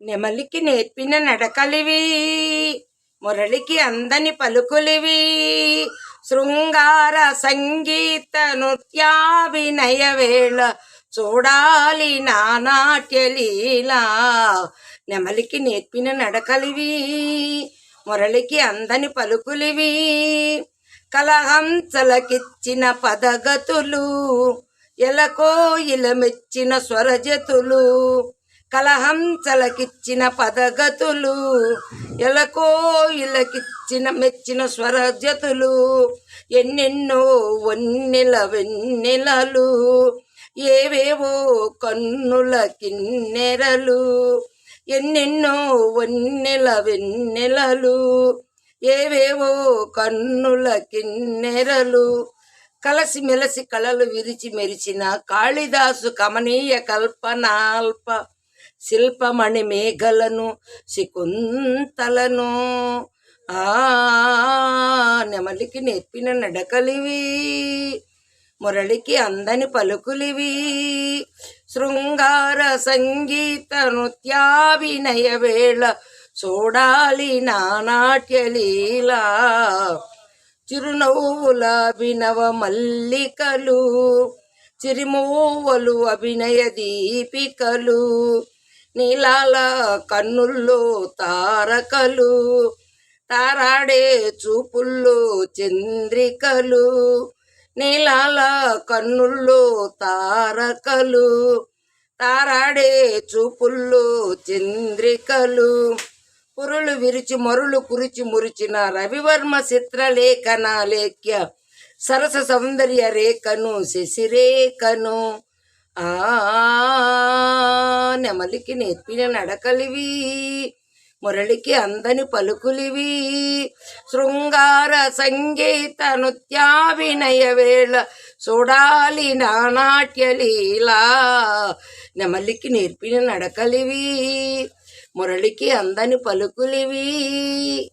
నెమలికి నేర్పిన నడకలివి మురళికి అందని పలుకులివి శృంగార సంగీత నృత్యాభినయ వేళ చూడాలి నా నాట్య లీలా. నెమలికి నేర్పిన నడకలివి మురళికి అందని పలుకులివి కలహంసలకిచ్చిన పదగతులు ఎలకో ఇలమెచ్చిన స్వరజతులు. కలహంసలకిచ్చిన పదగతులు ఎలకో ఇలకిచ్చిన మెచ్చిన స్వరజతులు ఎన్నెన్నో వన్నెల వెన్నెలలు ఏవేవో కన్నుల కిన్నెరలు ఎన్నెన్నో వన్నెల వెన్నెలలు ఏవేవో కన్నుల కిన్నెరలు. కలసి మెలసి కళలు విరిచి మెరిచిన కాళిదాసు కమనీయ కల్పనాల్ప శిల్పమణి మేఘలను శికుంతలను. ఆ నెమలికి నేర్పిన నడకలివి మురళికి అందని పలుకులివి. శృంగార సంగీత నృత్యాభినయ వేళ చూడాలి నానాట్యలీల చిరునవ్వుల అభినవ మల్లికలు చిరుమూవలు అభినయ దీపికలు. నీలాల కన్నుల్లో తారకలు తారాడే చూపుల్లో చంద్రికలు నీలాల కన్నుల్లో తారకలు తారాడే చూపుల్లో చంద్రికలు. పురులు విరిచి మరులు కురిచి మురిచిన రవివర్మ చిత్రలేఖన లేఖ్య సరస సౌందర్య రేఖను శశిరేఖను. ఆ నెమలికి నేర్పిన నడకలివి మురళికి అందని పలుకులివి. శృంగార సంగీత నృత్యాభినయ వేళ చూడాలి నానాట్యలీల నెమలికి నేర్పిన నడకలివి మురళికి అందని పలుకులివి.